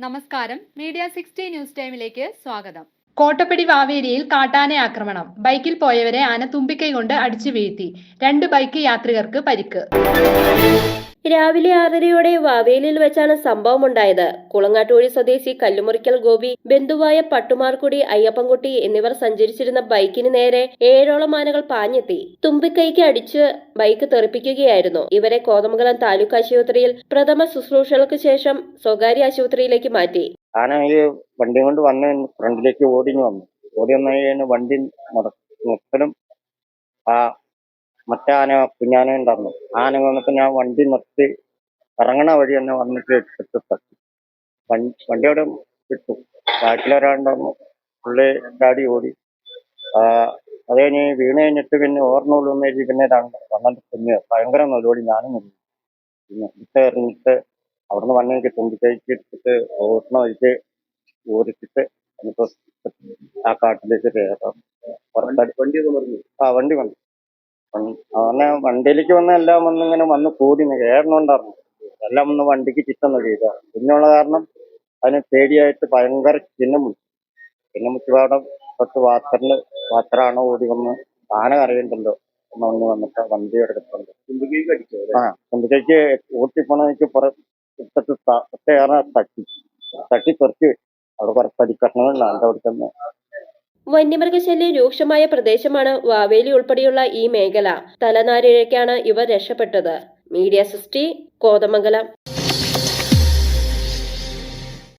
നമസ്കാരം. Media sixty news ടൈമിലേക്ക് സ്വാഗതം. കോട്ടപ്പടി വാവേരിയിൽ കാട്ടാന ആക്രമണം. ബൈക്കിൽ പോയവരെ ആന തുമ്പിക്കൈ കൊണ്ട് അടിച്ചു വീഴ്ത്തി. രണ്ട് ബൈക്ക് യാത്രികർക്ക് പരിക്ക്. രാവിലെ ആറരയോടെ വാവേലിൽ വെച്ചാണ് സംഭവം ഉണ്ടായത് കുളങ്ങാട്ടുകുഴി സ്വദേശി കല്ലുമുറിക്കൽ ഗോപി ബന്ധുവായ പട്ടുമാർക്കുടി അയ്യപ്പൻകുട്ടി എന്നിവർ സഞ്ചരിച്ചിരുന്ന ബൈക്കിന് നേരെ ഏഴോളം ആനകൾ പാഞ്ഞെത്തി. തുമ്പിക്കൈക്ക് അടിച്ച് ബൈക്ക് തെറിപ്പിക്കുകയായിരുന്നു. ഇവരെ കോതമംഗലം താലൂക്ക് ആശുപത്രിയിൽ പ്രഥമ ശുശ്രൂഷകൾക്ക് ശേഷം സ്വകാര്യ ആശുപത്രിയിലേക്ക് മാറ്റി. ആണെങ്കിൽ വണ്ടി കൊണ്ട് വന്ന് ഫ്രണ്ടിലേക്ക് ഓടിഞ്ഞു വന്നു. ഓടി വന്നു കഴിഞ്ഞ് വണ്ടി നിർത്തലും ആ മറ്റേ ആന കുഞ്ഞാന ഉണ്ടായിരുന്നു. ആന വന്നപ്പോ ഞാൻ വണ്ടി നിർത്തി ഇറങ്ങണ വഴി തന്നെ വന്നിട്ട് എടുത്തു വണ്ടി അവിടെ വിട്ടു ബാക്കിലൊരാളുണ്ടായിരുന്നു പുള്ളി ചാടി ഓടി. അത് കഴിഞ്ഞ് വീണ് കഴിഞ്ഞിട്ട് പിന്നെ ഓർമ്മ വന്നു പിന്നെ രണ്ട് വന്നിട്ട് പിന്നെ ഭയങ്കര നല്ലോടി ഞാനും പിന്നെ ഇട്ട് എറിഞ്ഞിട്ട് അവിടുന്ന് വണ്ടി തുമ്പിക്കൈക്ക് എടുത്തിട്ട് ഓട്ടണം വെച്ച് ഓടിച്ചിട്ട് നമുക്ക് ആ കാട്ടിലേക്ക് കയറാം. വണ്ടി ആ വണ്ടി വന്നു. അങ്ങനെ വണ്ടിയിലേക്ക് വന്ന എല്ലാം വന്ന് ഇങ്ങനെ വന്ന് കൂടി കയറണുണ്ടായിരുന്നു എല്ലാം ഒന്ന് വണ്ടിക്ക് ചിത്തൊന്നും ചെയ്ത പിന്നെയുള്ള കാരണം അതിന് പേടിയായിട്ട് ഭയങ്കര ചിഹ്നം ചിന്ന ചിഹ്നം വിളിച്ചപാടം തൊട്ട് വാത്തറിൽ വാത്തറാണോ ഓടി വന്ന് ആന അറിയണ്ടല്ലോ എന്ന് വന്ന് വന്നിട്ട് വണ്ടി എടുത്തിട്ടുണ്ട്. ആ തുമ്പിക്കൈക്ക് ഓട്ടിപ്പോണെനിക്ക് എടുത്തിട്ട് ഒറ്റയേറെ തട്ടി. തട്ടി തെറിച്ച് അവിടെ കുറച്ച് തടിക്കഷ്ണങ്ങളുണ്ട് അതിന്റെ അവിടെ തന്നെ. വന്യമൃഗശല്യം രൂക്ഷമായ പ്രദേശമാണ് വാവേലി ഉൾപ്പെടെയുള്ള ഈ മേഖല. തലനാരിഴയ്ക്കാണ് ഇവർ രക്ഷപ്പെട്ടത്. മീഡിയ സൃഷ്ടി കോതമംഗലം.